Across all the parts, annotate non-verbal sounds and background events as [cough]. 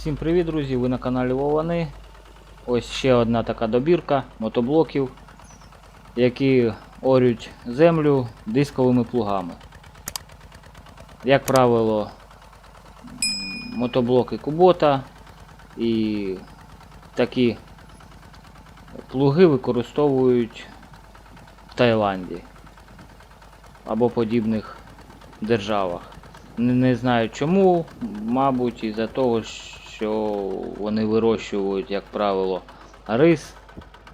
Всім привіт, друзі! Ви на каналі Вовани. Ось ще одна така добірка мотоблоків, які орють землю дисковими плугами. Як правило, мотоблоки Кубота і такі плуги використовують в Таїланді або подібних державах. Не, знаю чому, мабуть, із-за того, що вони вирощують, як правило, рис,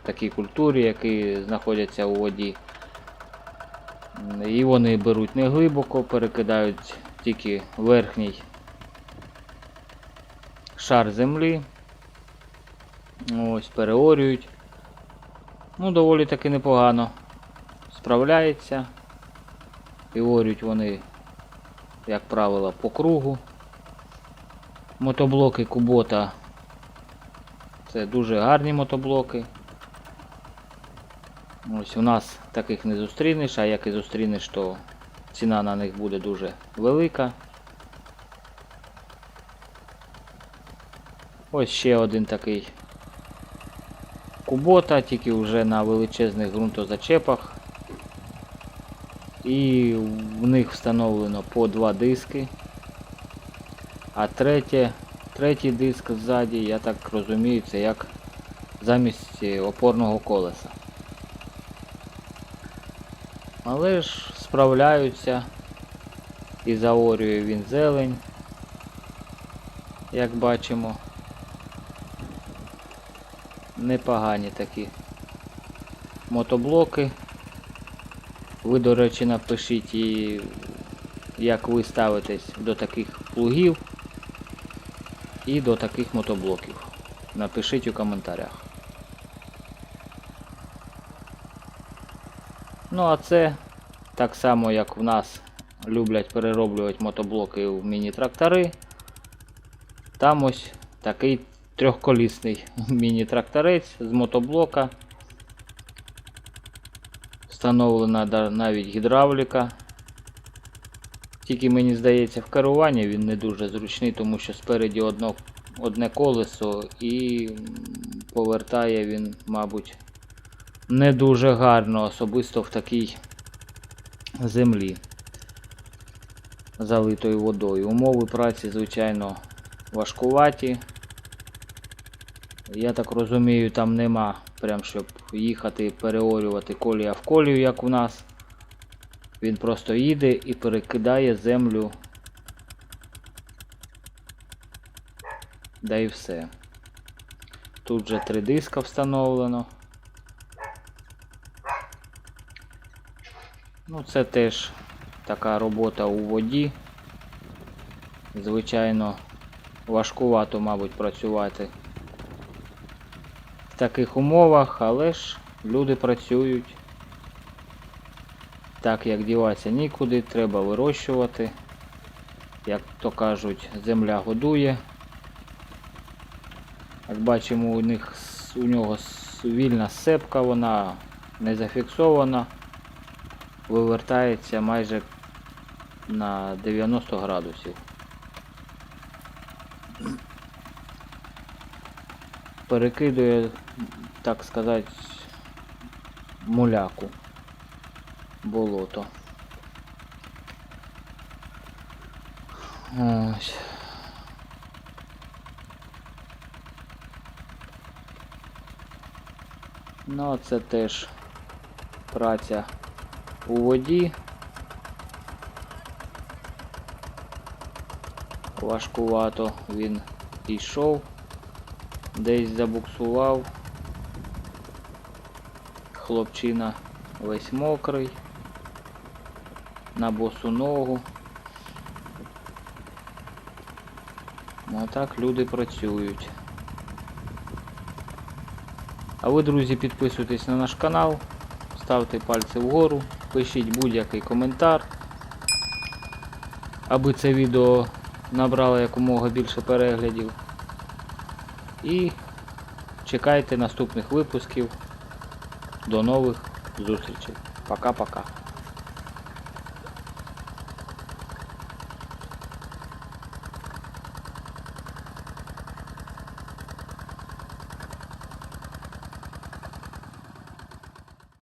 такі культури, які знаходяться у воді. І вони беруть не глибоко, перекидають тільки верхній шар землі. Ось, переорюють. Ну, доволі таки непогано справляється. І орють вони як правило, по кругу. Мотоблоки Кубота це дуже гарні мотоблоки. Ось у нас таких не зустрінеш, а як і зустрінеш, то ціна на них буде дуже велика. Ось ще один такий Кубота, тільки вже на величезних ґрунтозачепах. І в них встановлено по два диски. А третє, третій диск ззаді, я так розумію, це як замість опорного колеса. Але ж справляються і заорює він зелень, як бачимо. Непогані такі мотоблоки. Ви, до речі, напишіть, як ви ставитесь до таких плугів і до таких мотоблоків. Напишіть у коментарях. Ну а це так само, як в нас люблять перероблювати мотоблоки в міні-трактори. Там ось такий трьохколісний [laughs] міні-тракторець з мотоблока. Встановлена навіть гідравліка. Тільки мені здається, в керуванні він не дуже зручний, тому що спереді одно, одне колесо і повертає він, мабуть, не дуже гарно, особисто в такій землі, залитою водою. Умови праці, звичайно, важкуваті. Я так розумію, там нема прям щоб їхати переорювати колія в колію, як у нас. Він просто їде і перекидає землю. Да і все. Тут вже три диска встановлено. Ну, це теж така робота у воді. Звичайно, важкувато, мабуть, працювати в таких умовах, але ж люди працюють. Так як діватися нікуди, треба вирощувати. Як то кажуть, земля годує. Як бачимо, у них у нього вільна сепка, вона не зафіксована, вивертається майже на 90 градусів. Перекидує, так сказати, муляку болото. Ось. Ну, це теж праця у воді. Важкувато він йшов, десь забуксував. Хлопчина весь мокрий, на босу ногу. Отак люди працюють. А ви, друзі, підписуйтесь на наш канал, ставте пальці вгору, пишіть будь-який коментар, аби це відео набрало якомога більше переглядів. І чекайте наступних випусків. До нових зустрічей. Пока-пока.